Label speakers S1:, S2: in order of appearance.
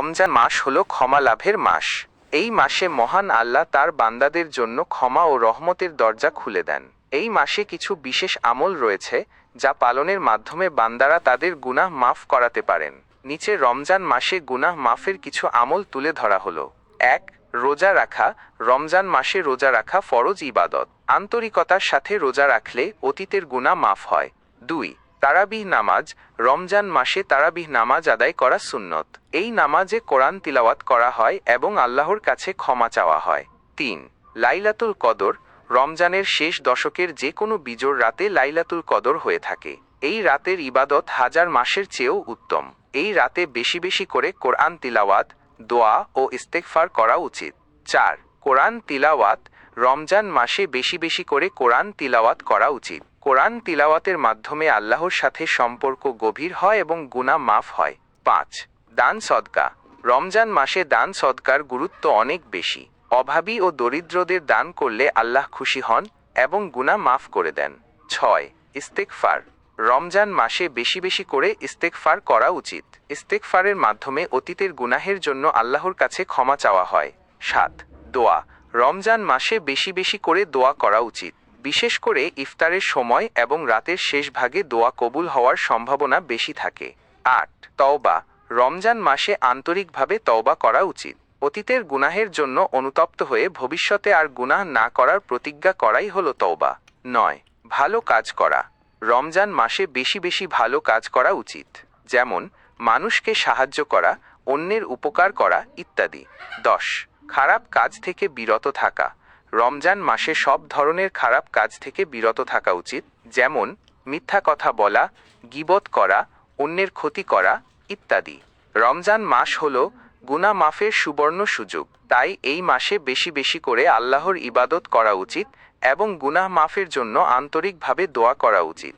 S1: রমজান মাস হল ক্ষমা লাভের মাস। এই মাসে মহান আল্লাহ তার বান্দাদের জন্য ক্ষমা ও রহমতের দরজা খুলে দেন। এই মাসে কিছু বিশেষ আমল রয়েছে, যা পালনের মাধ্যমে বান্দারা তাদের গুনাহ মাফ করাতে পারেন। নিচে রমজান মাসে গুনাহ মাফের কিছু আমল তুলে ধরা হলো। এক, রোজা রাখা। রমজান মাসে রোজা রাখা ফরজ ইবাদত। আন্তরিকতার সাথে রোজা রাখলে অতীতের গুনাহ মাফ হয়। দুই তারাবিহ নামাজ, রমজান মাসে তারাবিহ নামাজ আদায় করা সুন্নত। এই নামাজে কোরআন তিলাওয়াত করা হয় এবং আল্লাহর কাছে ক্ষমা চাওয়া হয়। তিন, লাইলাতুল কদর, রমজানের শেষ দশকের যে কোনো বিজোর রাতে লাইলাতুল কদর হয়ে থাকে। এই রাতের ইবাদত হাজার মাসের চেয়েও উত্তম। এই রাতে বেশি বেশি করে কোরআন তিলাওয়াত, দোয়া ও ইস্তেকফার করা উচিত। চার, কোরআন তিলাওয়াত, রমজান মাসে বেশি বেশি করে কোরআন তিলাওয়াত করা উচিত। কোরআন তিলাওয়াতের মাধ্যমে আল্লাহর সাথে সম্পর্ক গভীর হয় এবং গুনাহ মাফ হয়। পাঁচ, দান সদকা। রমজান মাসে দান সদকার গুরুত্ব অনেক বেশি। অভাবী ও দরিদ্রদের দান করলে আল্লাহ খুশি হন এবং গুনাহ মাফ করে দেন। ছয়, ইস্তেকফার। রমজান মাসে বেশি বেশি করে ইস্তেকফার করা উচিত। ইস্তেকফারের মাধ্যমে অতীতের গুনাহের জন্য আল্লাহর কাছে ক্ষমা চাওয়া হয়। সাত, দোয়া। রমজান মাসে বেশি বেশি করে দোয়া করা উচিত। বিশেষ করে ইফতারের সময় এবং রাতের শেষ ভাগে দোয়া কবুল হওয়ার সম্ভাবনা বেশি থাকে। আট, তওবা। রমজান মাসে আন্তরিকভাবে তওবা করা উচিত। অতীতের গুনাহের জন্য অনুতপ্ত হয়ে ভবিষ্যতে আর গুনাহ না করার প্রতিজ্ঞা করাই হলো তওবা। নয়, ভালো কাজ করা। রমজান মাসে বেশি বেশি ভালো কাজ করা উচিত। যেমন, মানুষকে সাহায্য করা, অন্যের উপকার করা ইত্যাদি। দশ, খারাপ কাজ থেকে বিরত থাকা। রমজান মাসে সব ধরনের খারাপ কাজ থেকে বিরত থাকা উচিত, যেমন মিথ্যা কথা বলা, গিবত করা, অন্যের ক্ষতি করা ইত্যাদি। রমজান মাস হল গুনা মাফের সুবর্ণ সুযোগ, তাই এই মাসে বেশি বেশি করে আল্লাহর ইবাদত করা উচিত এবং গুনাহ মাফের জন্য আন্তরিকভাবে দোয়া করা উচিত।